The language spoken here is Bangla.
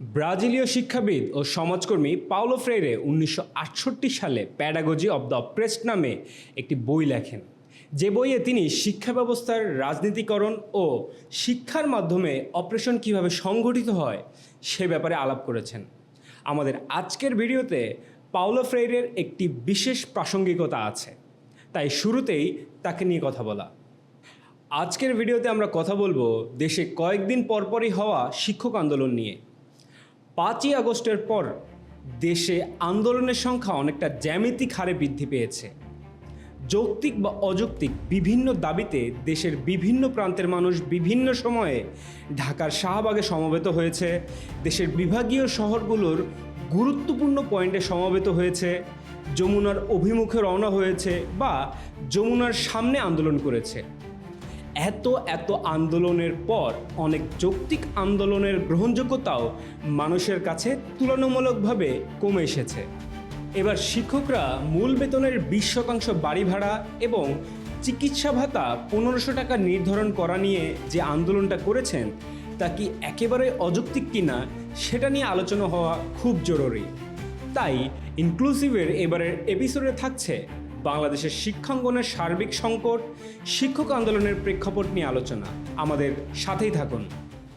ব্রাজিলীয় শিক্ষাবিদ ও সমাজকর্মী পাওলো ফ্রেইরে উনিশশো সালে প্যাডাগজি অব দ্য প্রেস নামে একটি বই লেখেন। যে বইয়ে তিনি শিক্ষা ব্যবস্থার রাজনীতিকরণ ও শিক্ষার মাধ্যমে অপারেশন কীভাবে সংগঠিত হয় সে ব্যাপারে আলাপ করেছেন। আমাদের আজকের ভিডিওতে পাওলো ফ্রেইরের একটি বিশেষ প্রাসঙ্গিকতা আছে। তাই শুরুতেই তাকে নিয়ে কথা বলা। আজকের ভিডিওতে আমরা কথা বলব দেশে কয়েকদিন পরপরই হওয়া শিক্ষক আন্দোলন নিয়ে। পাঁচই আগস্টের পর দেশে আন্দোলনের সংখ্যা অনেকটা জ্যামিতিক হারে বৃদ্ধি পেয়েছে। যৌক্তিক বা অযৌক্তিক বিভিন্ন দাবিতে দেশের বিভিন্ন প্রান্তের মানুষ বিভিন্ন সময়ে ঢাকার শাহবাগে সমবেত হয়েছে। দেশের বিভাগীয় শহরগুলোর গুরুত্বপূর্ণ পয়েন্টে সমবেত হয়েছে। যমুনার অভিমুখে রওনা হয়েছে বা যমুনার সামনে আন্দোলন করেছে। এত এত আন্দোলনের পর অনেক যৌক্তিক আন্দোলনের গ্রহণযোগ্যতাও মানুষের কাছে তুলনামূলকভাবে কমে এসেছে। এবার শিক্ষকরা মূল বেতনের বিশ শতাংশ বাড়ি ভাড়া এবং চিকিৎসা ভাতা পনেরোশো টাকা নির্ধারণ করা নিয়ে যে আন্দোলনটা করেছেন, তা কি একেবারে অযৌক্তিক কিনা সেটা নিয়ে আলোচনা হওয়া খুব জরুরি। তাই ইনক্লুসিভের এবারের এপিসোডে থাকছে বাংলাদেশের শিক্ষাঙ্গনের সার্বিক সংকট শিক্ষক আন্দোলনের প্রেক্ষাপট নিয়ে আলোচনা। আমাদের সাথেই থাকুন।